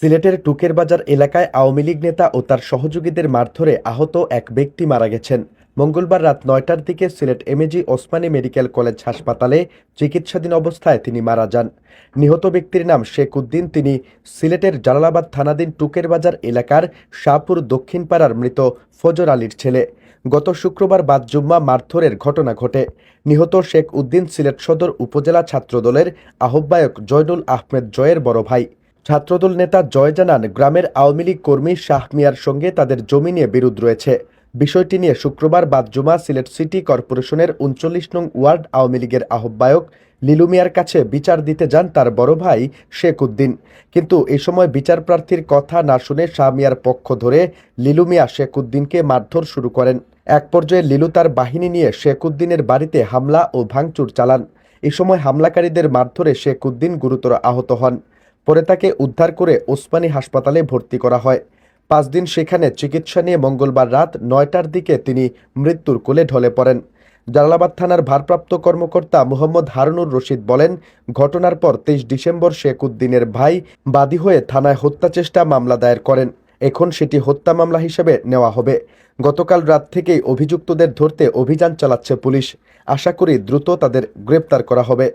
সিলেটের টুকের বাজার এলাকায় আওয়ামী লীগ নেতা ও তার সহযোগীদের মারধরে আহত এক ব্যক্তি মারা গেছেন। মঙ্গলবার রাত নয়টার দিকে Sylhet MAG Osmani medical college হাসপাতালে চিকিৎসাধীন অবস্থায় তিনি মারা যান। নিহত ব্যক্তির নাম শেখ উদ্দিন, তিনি সিলেটের জালালাবাদ থানাধীন টুকের বাজার এলাকার শাহপুর দক্ষিণপাড়ার মৃত ফজর আলীর ছেলে। গত শুক্রবার বাদ জুম্মা মারধরের ঘটনা ঘটে। নিহত শেখ উদ্দিন সিলেট সদর উপজেলা ছাত্রদলের আহ্বায়ক জয়নুল আহমেদ জয়ের বড় ভাই। ছাত্রদল নেতা জয় জানান গ্রামের আওয়ামী লীগ কর্মী শাহ মিয়ার সঙ্গে তাদের জমি নিয়ে বিরোধ রয়েছে। বিষয়টি নিয়ে শুক্রবার বাদ জুমা সিলেট সিটি কর্পোরেশনের উনচল্লিশ নং ওয়ার্ড আওয়ামী লীগের আহ্বায়ক লিলু মিয়ার কাছে বিচার দিতে যান তার বড় ভাই শেখ উদ্দিন। কিন্তু এ সময় বিচার প্রার্থীর কথা না শুনে শাহ মিয়ার পক্ষ ধরে লিলু মিয়া শেখ উদ্দিনকে মারধর শুরু করেন। এক পর্যায়ে লিলু তার বাহিনী নিয়ে শেখ উদ্দিনের বাড়িতে হামলা ও ভাঙচুর চালান। এ সময় হামলাকারীদের মারধরে শেখ উদ্দিন গুরুতর আহত হন। পরে তাকে উদ্ধার করে ওসমানী হাসপাতালে ভর্তি করা হয়। পাঁচ দিন সেখানে চিকিৎসা নিয়ে মঙ্গলবার রাত নয়টার দিকে তিনি মৃত্যুর কোলে ঢলে পড়েন। জালালাবাদ থানার ভারপ্রাপ্ত কর্মকর্তা মোহাম্মদ হারুনুর রশিদ বলেন, ঘটনার পর তেইশ ডিসেম্বর শেখ উদ্দিনের ভাই বাদী হয়ে থানায় হত্যা চেষ্টা মামলা দায়ের করেন। এখন সেটি হত্যা মামলা হিসেবে নেওয়া হবে। গতকাল রাত থেকেই অভিযুক্তদের ধরতে অভিযান চালাচ্ছে পুলিশ। আশা করি দ্রুত তাদের গ্রেপ্তার করা হবে।